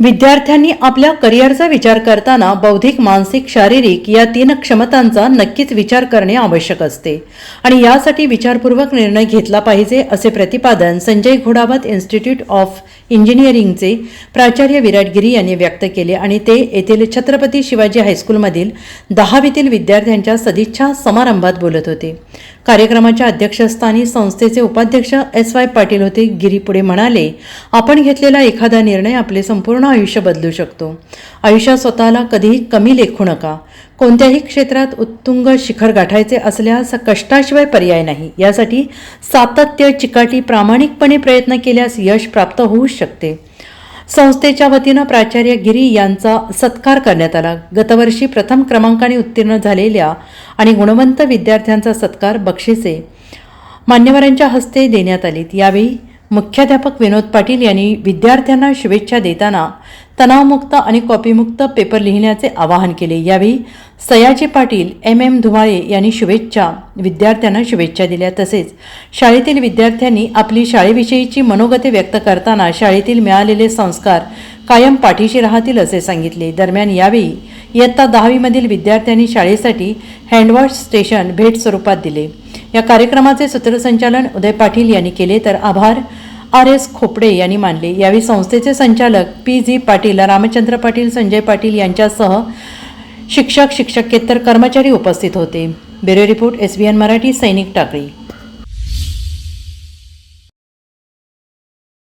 विद्यार्थ्यांनी आपल्या करिअरचा विचार करताना बौद्धिक मानसिक शारीरिक या तीन क्षमतांचा नक्कीच विचार करणे आवश्यक असते. आणि यासाठी विचारपूर्वक निर्णय घेतला पाहिजे असे प्रतिपादन संजय घोडावत इन्स्टिट्यूट ऑफ इंजिनिअरिंगचे प्राचार्य विराट गिरी यांनी व्यक्त केले आणि ते येथील छत्रपती शिवाजी हायस्कूलमधील दहावीतील विद्यार्थ्यांच्या सदिच्छा समारंभात बोलत होते. कार्यक्रमाच्या अध्यक्षस्थानी संस्थेचे उपाध्यक्ष एस वाय पाटील होते. गिरी पुढे म्हणाले आपण घेतलेला एखादा निर्णय आपले संपूर्ण आयुष्य बदलू शकतो. आयुष्यात स्वतःला कधीही कमी लेखू नका. कोणत्याही क्षेत्रात उत्तुंग शिखर गाठायचे असल्यास कष्टाशिवाय पर्याय नाही. यासाठी सातत्य चिकाटी प्रामाणिकपणे प्रयत्न केल्यास यश प्राप्त होऊ शकते. संस्थेच्या वतीनं प्राचार्य गिरी यांचा सत्कार करण्यात आला. गतवर्षी प्रथम क्रमांकाने उत्तीर्ण झालेल्या आणि गुणवंत विद्यार्थ्यांचा सत्कार बक्षिसे मान्यवरांच्या हस्ते देण्यात आलीत. यावेळी मुख्याध्यापक विनोद पाटील यांनी विद्यार्थ्यांना शुभेच्छा देताना तणावमुक्त आणि कॉपीमुक्त पेपर लिहिण्याचे आवाहन केले. यावेळी सयाजी पाटील एम. एम. धुमाळे यांनी शुभेच्छा विद्यार्थ्यांना शुभेच्छा दिल्या. तसेच शाळेतील विद्यार्थ्यांनी आपली शाळेविषयीची मनोगते व्यक्त करताना शाळेतील मिळालेले संस्कार कायम पाठीशी राहतील असे सांगितले. दरम्यान यावेळी इयत्ता दहावीमधील विद्यार्थ्यांनी शाळेसाठी हँडवॉश स्टेशन भेट स्वरूपात दिले. या कार्यक्रमाचे सूत्रसंचालन उदय पाटील यांनी केले. तर आभार. आर एस खोपडे यांनी मानले. यावेळी संस्थेचे संचालक पी जी पाटील रामचंद्र पाटील संजय पाटील यांच्यासह शिक्षक शिक्षकेतर कर्मचारी उपस्थित होते. Bureau report S B N Marathi Sainik Takali.